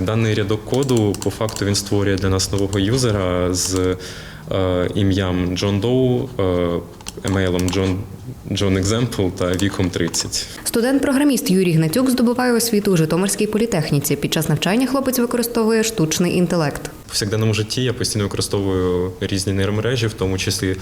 Даний рядок коду по факту він створює для нас нового юзера з е, ім'ям John Doe, е, емейлом John, John Example та віком 30. Студент-програміст Юрій Гнатюк здобуває освіту у Житомирській політехніці. Під час навчання хлопець використовує штучний інтелект. В повсякденному житті я постійно використовую різні нейромережі, в тому числі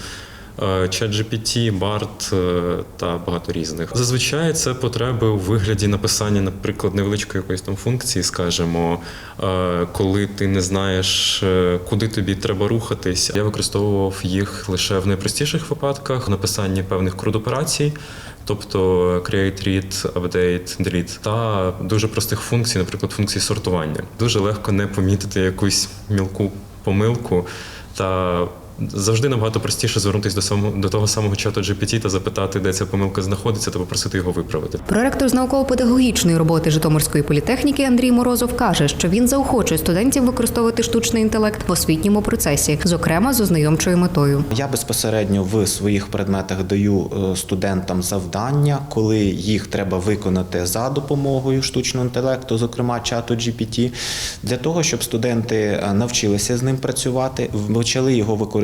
ChatGPT, BART е, та багато різних. Зазвичай це потреби у вигляді написання, наприклад, невеличкої якоїсь там функції, скажімо, е, коли ти не знаєш, е, куди тобі треба рухатись. Я використовував їх лише в найпростіших випадках, написанні певних крут операцій. Тобто create, read, update, delete та дуже простих функцій, наприклад, функції сортування. Дуже легко не помітити якусь мілку помилку та завжди набагато простіше звернутися до самого до того самого чату GPT та запитати, де ця помилка знаходиться, та попросити його виправити. Проректор з науково-педагогічної роботи Житомирської політехніки Андрій Морозов каже, що він заохочує студентів використовувати штучний інтелект в освітньому процесі, зокрема з ознайомчою метою. Я безпосередньо в своїх предметах даю е, студентам завдання, коли їх треба виконати за допомогою штучного інтелекту, зокрема чату GPT, для того, щоб студенти е, навчилися з ним працювати, почали його використовувати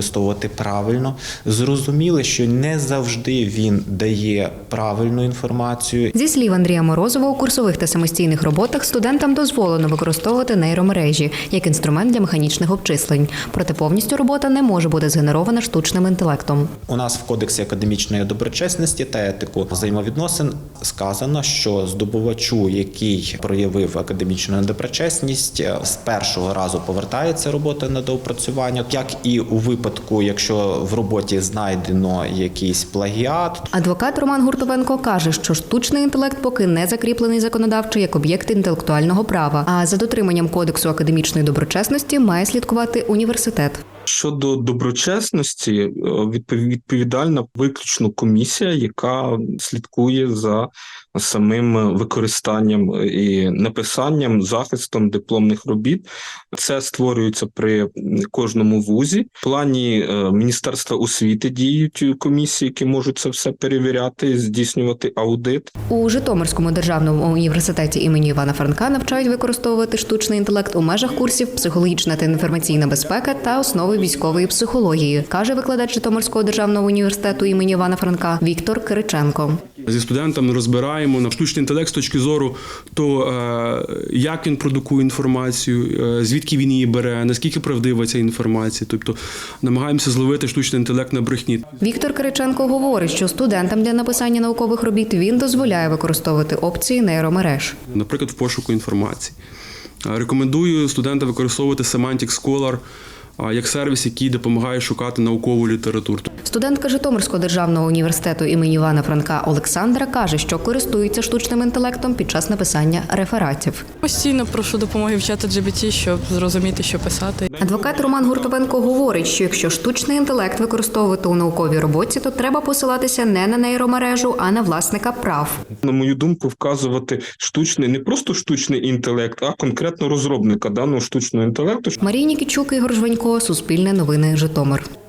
правильно, зрозуміли, що не завжди він дає правильну інформацію, Зі слів Андрія Морозова, у курсових та самостійних роботах студентам дозволено використовувати нейромережі як інструмент для механічних обчислень. Проте повністю робота не може бути згенерована штучним інтелектом. У нас в Кодексі академічної доброчесності та етику взаємовідносин сказано, що здобувачу, який проявив академічну доброчесність, з першого разу повертається робота на доопрацювання, як і у випадку, якщо в роботі знайдено якийсь плагіат, Адвокат Роман Гуртовенко каже, що штучний інтелект поки не закріплений законодавчо як об'єкт інтелектуального права. А за дотриманням кодексу академічної доброчесності має слідкувати університет. Щодо доброчесності, е, відповідальна виключно комісія, яка слідкує за самим використанням і написанням, захистом дипломних робіт. Це створюється при кожному вузі. В плані е, Міністерства освіти діють комісії, які можуть це все перевіряти, здійснювати аудит. У Житомирському державному університеті імені Івана Франка навчають використовувати штучний інтелект у межах курсів психологічна та інформаційна безпека та основи військової психології, каже викладач Житомирського державного університету імені Івана Франка Віктор Кириченко. Зі студентами розбираємо на штучний інтелект з точки зору, то е, як він продукує інформацію, е, звідки він її бере, наскільки правдива ця інформація. Тобто намагаємося зловити штучний інтелект на брехні. Віктор Кириченко говорить, що студентам для написання наукових робіт він дозволяє використовувати опції нейромереж. Наприклад, в пошуку інформації. Е, Рекомендую студентам використовувати Semantic Scholar як сервіс, який допомагає шукати наукову літературу. Студентка Житомирського державного університету імені Івана Франка Олександра каже, що користується штучним інтелектом під час написання рефератів. Постійно прошу допомоги в чата GBT, щоб зрозуміти, що писати. Адвокат Роман Гуртовенко говорить, що якщо штучний інтелект використовувати у науковій роботі, то треба посилатися не на нейромережу, а на власника прав. на мою думку, вказувати штучний, не просто штучний інтелект, а конкретно розробника даного штучного інтелекту. Марія Нікічук, Ігор Жванько, Суспільне новини, Житомир.